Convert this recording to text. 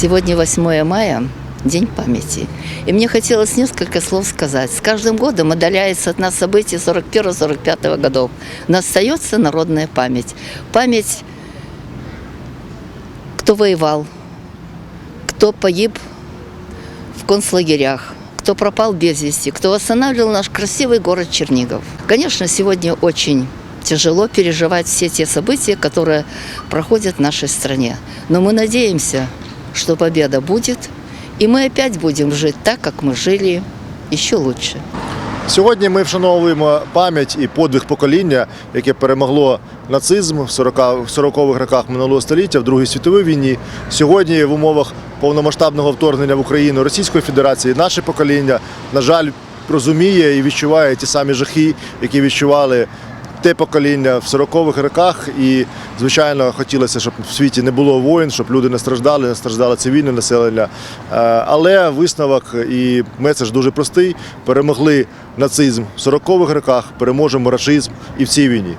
Сегодня 8 мая, День памяти. И мне хотелось несколько слов сказать. С каждым годом отдаляется от нас события 41-45 годов. Но остается народная память. Память, кто воевал, кто погиб в концлагерях, кто пропал без вести, кто восстанавливал наш красивый город Чернигов. Конечно, сегодня очень тяжело переживать все те события, которые проходят в нашей стране. Но мы надеемся, что победа будет, и мы опять будем жить так, как мы жили, еще лучше. Сьогодні ми вшановуємо пам'ять і подвиг покоління, яке перемогло нацизм в 40 в 40-х роках минулого століття в Другій світовій війні. Сьогодні в умовах повномасштабного вторгнення в Україну Російської Федерації наше покоління, на жаль, розуміє і відчуває ті самі жахи, які відчували те покоління в 40-х роках. І, звичайно, хотілося, щоб в світі не було воїн, щоб люди не страждали, не страждало цивільне населення. Е, Але висновок і меседж дуже простий: перемогли нацизм в 40-х роках, переможемо рашизм і в цій війні.